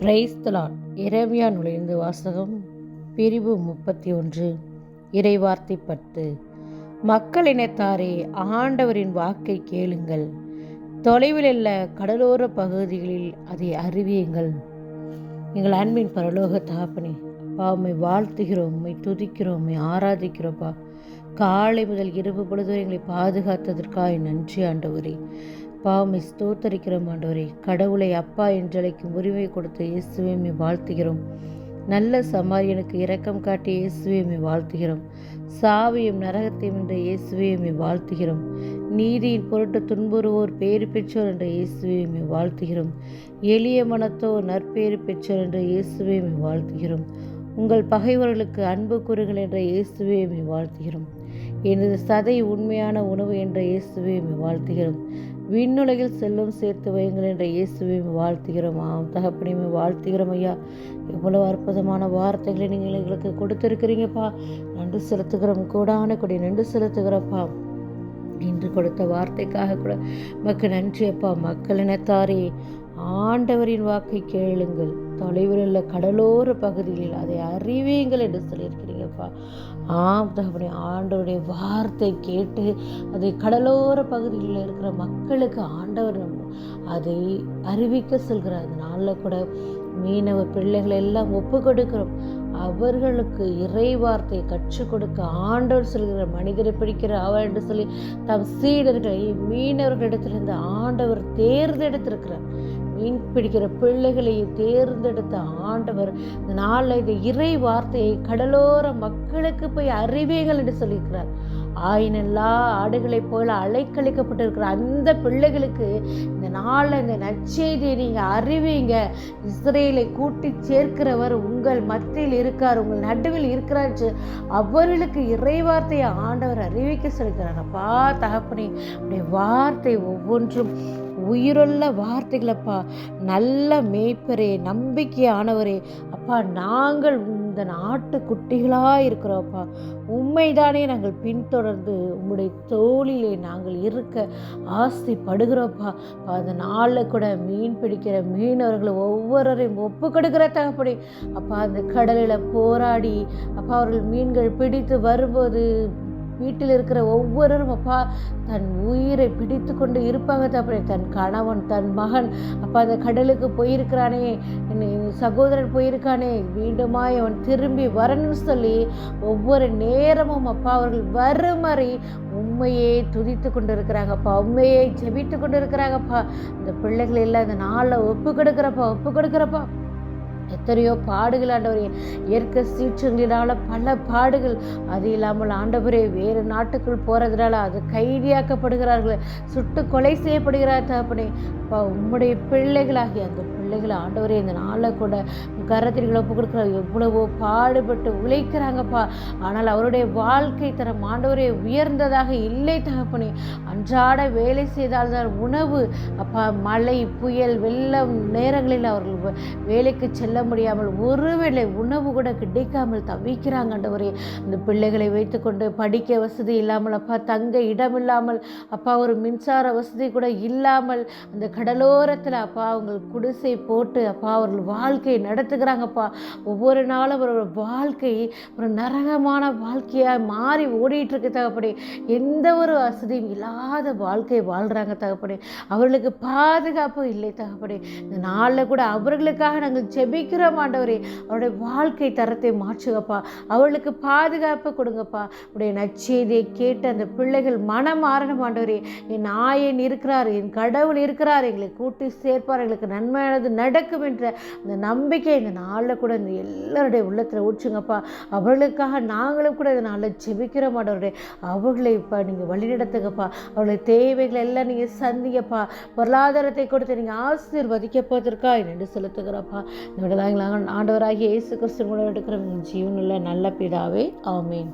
பிரைஸ்தலான் இரவியா நுழைந்து வாசகம் பிரிவு முப்பத்தி ஒன்று இறைவார்த்தை பத்து மக்கள் இனத்தாரே ஆண்டவரின் வாக்கை கேளுங்கள். தொலைவில் உள்ள கடலோர பகுதிகளில் அதை அறிவியுங்கள். எங்கள் அன்பின் பரலோக தாப்பனே அப்பா உம்மை வாழ்த்துகிறோம் உம்மை துதிக்கிறோம் உம்மை ஆராதிக்கிறோப்பா காலை முதல் இரவு பொழுது எங்களை பாதுகாத்ததற்காக நன்றி ஆண்டவரே. பாவமை ஸ்தோத்தரிக்கிறோம் ஆண்டவரே. கடவுளை அப்பா என்றழைக்கும் உரிமை கொடுத்த இயேசுவை வாழ்த்துகிறோம். நல்ல சமாரியனுக்கு இரக்கம் காட்டிய இயேசுவை வாழ்த்துகிறோம். சாவியும் நரகத்தையும் என்ற இயேசுவை வாழ்த்துகிறோம். நீதியின் பொருட்டு துன்புறுவோர் பேறு பெற்றோர் என்ற இயேசுவை வாழ்த்துகிறோம். எளிய மனத்தோர் நற்பேறு பெற்றோர் என்ற இயேசுவை வாழ்த்துகிறோம். உங்கள் பகைவர்களுக்கு அன்பு கூறுகள் என்ற இயேசுவை வாழ்த்துகிறோம். எனது சதை உண்மையான உணவு என்ற இயேசுவை வாழ்த்துகிறோம். விண்ணுலகில் செல்லும் சேர்த்து வையுங்கள் என்ற இயேசுவை வாழ்த்துகிறோம். ஆம் தகப்பனையுமே வாழ்த்துகிறோம் ஐயா. எவ்வளவு அற்புதமான வார்த்தைகளை நீங்கள் எங்களுக்கு கொடுத்துருக்கிறீங்கப்பா. நன்றி செலுத்துகிறோம் கூடான கொடி நன்றி செலுத்துகிறப்பா. இன்று கொடுத்த வார்த்தைக்காக கூட மக்கு நன்றி அப்பா மக்கள் இனத்தாரே ஆண்டவரின் வாக்கை கேளுங்கள். தொலைவில் உள்ள கடலோர பகுதிகளில் அதை அறிவீங்கள் என்று சொல்லியிருக்கிறீங்கப்பா. ஆம் தகவனே ஆண்டவருடைய வார்த்தை கேட்டு அதை கடலோர பகுதிகளில் இருக்கிற மக்களுக்கு ஆண்டவர் அதை அறிவிக்க சொல்கிறார். அதனால கூட மீனவ பிள்ளைகளை எல்லாம் ஒப்பு கொடுக்கிறோம். அவர்களுக்கு இறை வார்த்தை கற்றுக் கொடுக்க ஆண்டவர் சொல்கிற மனிதரை பிடிக்கிற அவர் என்று சொல்லி தம் சீடர்களை மீனவர்களிடத்திலிருந்து ஆண்டவர் தேர்ந்தெடுத்திருக்கிறார். மீன் பிடிக்கிற பிள்ளைகளை தேர்ந்தெடுத்த ஆண்டவர் இந்த நாளில் இந்த இறை வார்த்தையை கடலோர மக்களுக்கு போய் அறிவீர்கள் என்று சொல்லியிருக்கிறார். ஆயினெல்லா ஆடுகளைப் போல அலைக்கழிக்கப்பட்டிருக்கிற அந்த பிள்ளைகளுக்கு இந்த நாளில் இந்த நற்செய்தியை நீங்கள் அறிவீங்க. இஸ்ரேலை கூட்டி சேர்க்கிறவர் உங்கள் மத்தியில் இருக்கார் உங்கள் நடுவில் இருக்கிறார் அவர்களுக்கு இறைவார்த்தையை ஆண்டவர் அறிவிக்க சொல்கிறார் அப்பா தகப்பனே அப்படி வார்த்தை ஒவ்வொன்றும் உயிருள்ள வார்த்தைகளப்பா. நல்ல மேய்ப்பரே நம்பிக்கையானவரே. அப்பா நாங்கள் இந்த நாட்டு குட்டிகளாக இருக்கிறோப்பா உண்மைதானே நாங்கள் பின்தொடர்ந்து உங்களுடைய தோளிலே நாங்கள் இருக்க ஆசைப்படுகிறோப்பா அந்த நாளில் கூட மீன் பிடிக்கிற மீனவர்களை ஒவ்வொருவரையும் ஒப்பு கொடுக்கிற தகப்படி அப்பா அந்த கடலில் போராடி அப்பா அவர்கள் மீன்கள் பிடித்து வரும்போது வீட்டில் இருக்கிற ஒவ்வொருவரும் அப்பா தன் உயிரை பிடித்து கொண்டு இருப்பாங்க தப்படி தன் கணவன் தன் மகன். அப்பா அந்த கடலுக்கு போயிருக்கிறானே. சகோதரன் போயிருக்கானே. மீண்டுமாய் அவன் திரும்பி வரணும்னு சொல்லி ஒவ்வொரு நேரமும் அப்பா அவர்கள் வறுமறி உண்மையே துதித்து கொண்டு இருக்கிறாங்கப்பா உண்மையை ஜெபித்து கொண்டு இருக்கிறாங்கப்பா இந்த பிள்ளைகள் எல்லாம் இந்த நாளில் ஒப்பு கொடுக்குறப்பா ஒப்பு கொடுக்குறப்பா. எத்தனையோ பாடுகள் ஆண்டவரே இயற்கை சீற்றங்களினால பல பாடுகள். அது இல்லாமல் ஆண்டவரே வேறு நாட்டுக்குள் போகிறதுனால அது கைதியாக்கப்படுகிறார்கள் சுட்டு கொலை செய்யப்படுகிறார் தகப்பனே உம்முடைய பிள்ளைகளாகி அந்த பிள்ளைகளை ஆண்டவரே இந்த நாளில் கூட கரத்திரிகளை ஒப்பு கொடுக்குற எவ்வளவோ பாடுபட்டு உழைக்கிறாங்கப்பா. ஆனால் அவருடைய வாழ்க்கை தரம் ஆண்டவரே உயர்ந்ததாக இல்லை தகப்பனே. அன்றாட வேலை செய்தால்தான் உணவு. அப்பா மழை புயல் வெள்ளம் நேரங்களில் அவர்கள் வேலைக்கு செல்ல முடியாமல் ஒருவேளை உணவு கூட கிடைக்காமல் தவிக்கிறாங்க ஆண்டவரே. இந்த பிள்ளைகளை வைத்துக்கொண்டு படிக்க வசதி இல்லாமல் அப்பா தங்க இடம் இல்லாமல் அப்பா ஒரு மின்சார வசதி கூட இல்லாமல் அந்த கடலோரத்தில் அப்பா அவங்க குடிசை போட்டு அப்பா அவர்கள் வாழ்க்கையை நடத்துகிறாங்கப்பா ஒவ்வொரு நாளும் அவரோட வாழ்க்கை ஒரு நரகமான வாழ்க்கையாக மாறி ஓடிட்டுருக்கு தகப்படி எந்த ஒரு வசதியும் இல்லாத வாழ்க்கை வாழ்கிறாங்க தகப்படி அவர்களுக்கு பாதுகாப்பு இல்லை தகப்படி இந்த நாளில் கூட அவர்களுக்காக நாங்கள் ஜெபிக்கிறோம் ஆண்டவரே. அவருடைய வாழ்க்கை தரத்தை மாற்றுங்கப்பா. அவர்களுக்கு பாதுகாப்பு கொடுங்கப்பா. உடைய நச்செய்தியை கேட்டு அந்த பிள்ளைகள் மனம் மாறணும் ஆண்டவரே. என் ஆயன் இருக்கிறார் என் கடவுள் இருக்கிறார். எங்களை கூட்டி சேர்ப்பார். எங்களுக்கு நன்மையானது நடக்கும் என்ற அந்த நம்பிக்கை இந்த நாளில் கூட இந்த எல்லாருடைய உள்ளத்தில் ஊற்றுங்கப்பா. அவர்களுக்காக நாங்களும் கூட இந்த நாளில் ஜெபிக்கிற மாட்டவருடைய அவர்களை இப்போ நீங்கள் வழிநடத்துங்கப்பா. அவருடைய தேவைகளை எல்லாம் நீங்கள் சந்திங்கப்பா. பொருளாதாரத்தை கொடுத்து நீங்கள் ஆசீர்வதிக்கப்பதற்காக நன்றி செலுத்துகிறப்பா. இந்த விடலாங்களாக ஆண்டவராகிய இயேசு கிறிஸ்து கூட எடுக்கிற ஜீவனில் நல்ல பிதாவே ஆமேன்.